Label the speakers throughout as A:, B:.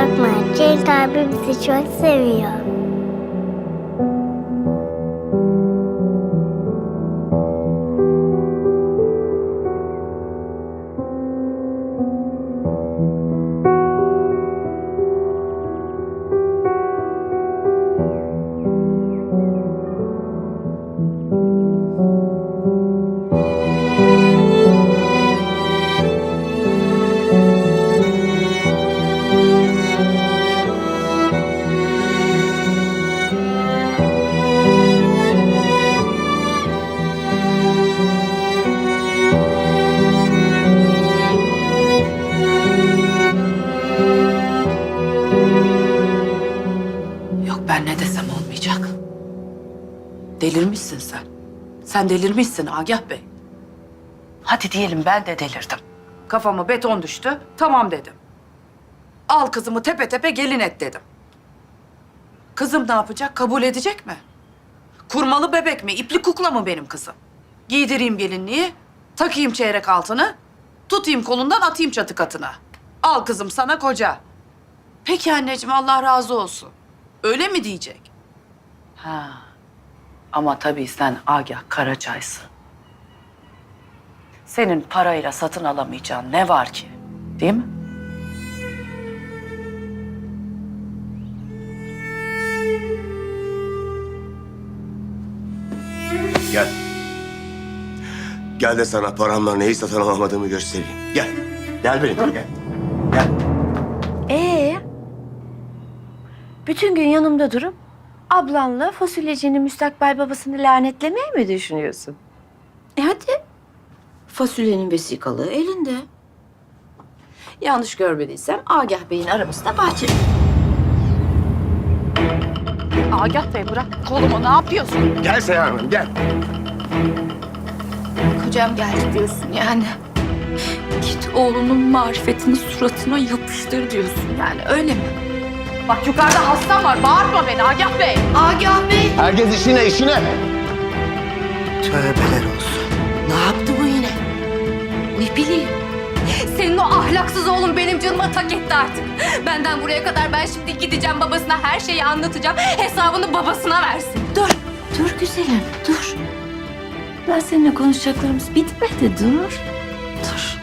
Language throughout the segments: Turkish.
A: Korkma, Cenk abi bizi çok seviyor.
B: Olmayacak. Delirmişsin sen. Sen delirmişsin Agah Bey. Hadi diyelim ben de delirdim. Kafama beton düştü. Tamam dedim. Al kızımı tepe tepe gelin et dedim. Kızım ne yapacak? Kabul edecek mi? Kurmalı bebek mi? İpli kukla mı benim kızım? Giydireyim gelinliği, takayım çeyrek altını, tutayım kolundan atayım çatı katına. Al kızım sana koca. Peki anneciğim Allah razı olsun. Öyle mi diyecek? Ha. Ama tabii sen Agah Karaçay'sın. Senin parayla satın alamayacağın ne var ki? Değil mi?
C: Gel. Gel de sana paramla neyi satın alamadığımı göstereyim. Gel. Gel benimle gel. Gel.
D: Ee, bütün gün yanımda durup ablanla fasulyecinin müstakbel babasını lanetlemeye mi düşünüyorsun?
E: E hadi. Fasulyenin vesikalığı elinde. Yanlış görmediysem Agah Bey'in arabası da bahçede.
B: Agah Bey bırak kolumu ne yapıyorsun?
C: Gel Seyhan Hanım gel.
E: Kocam geldi diyorsun yani. Git oğlunun marifetini suratına yapıştır diyorsun yani öyle mi?
B: Bak yukarıda hastam var bağırma beni Agah Bey.
E: Agah Bey!
C: Herkes işine işine.
F: Tövbeler olsun.
E: Ne yaptı bu yine? Ne bileyim.
G: Senin o ahlaksız oğlun benim canıma tak etti artık. Benden buraya kadar ben şimdi gideceğim babasına her şeyi anlatacağım. Hesabını babasına versin.
E: Dur, dur güzelim, dur. Ben seninle konuşacaklarımız bitmedi, dur. Dur.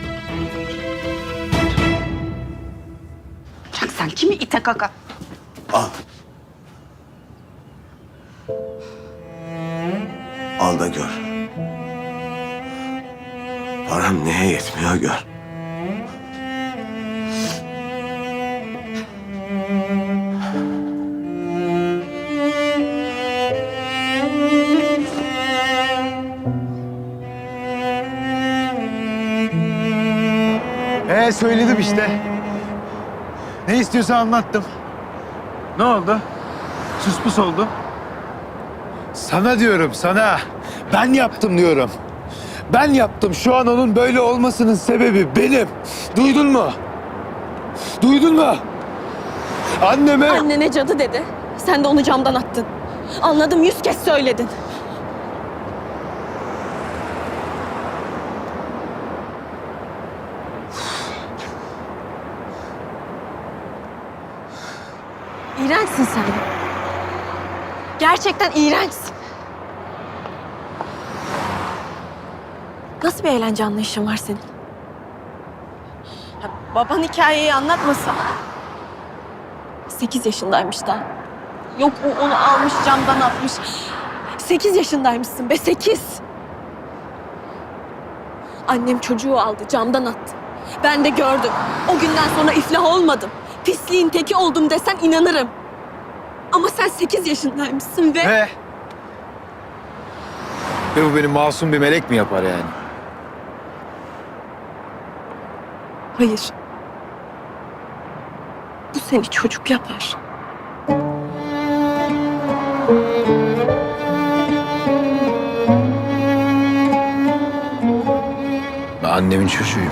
B: Bırak sen kimi ite kaka?
C: Al. Al da gör. Param neye yetmiyor gör.
F: Ee söyledim işte. Ne istiyorsa anlattım. Ne oldu? Sus pus oldu. Sana diyorum sana. Ben yaptım diyorum. Ben yaptım. Şu an onun böyle olmasının sebebi benim. Duydun mu? Duydun mu? Anneme...
H: Annene cadı dedi. Sen de onu camdan attın. Anladım yüz kez söyledin. İğrençsin sen. Gerçekten iğrençsin. Nasıl bir eğlence anlayışın var senin? Ya baban hikayeyi anlatmasa. Sekiz yaşındaymış daha. Yok o onu almış camdan atmış. Sekiz yaşındaymışsın be sekiz. Annem çocuğu aldı camdan attı. Ben de gördüm. O günden sonra iflah olmadım pisliğin teki oldum desen inanırım. Ama sen sekiz yaşındaymışsın ve...
F: Ve? Ve bu beni masum bir melek mi yapar yani?
H: Hayır. Bu seni çocuk yapar.
F: Ben annemin çocuğuyum.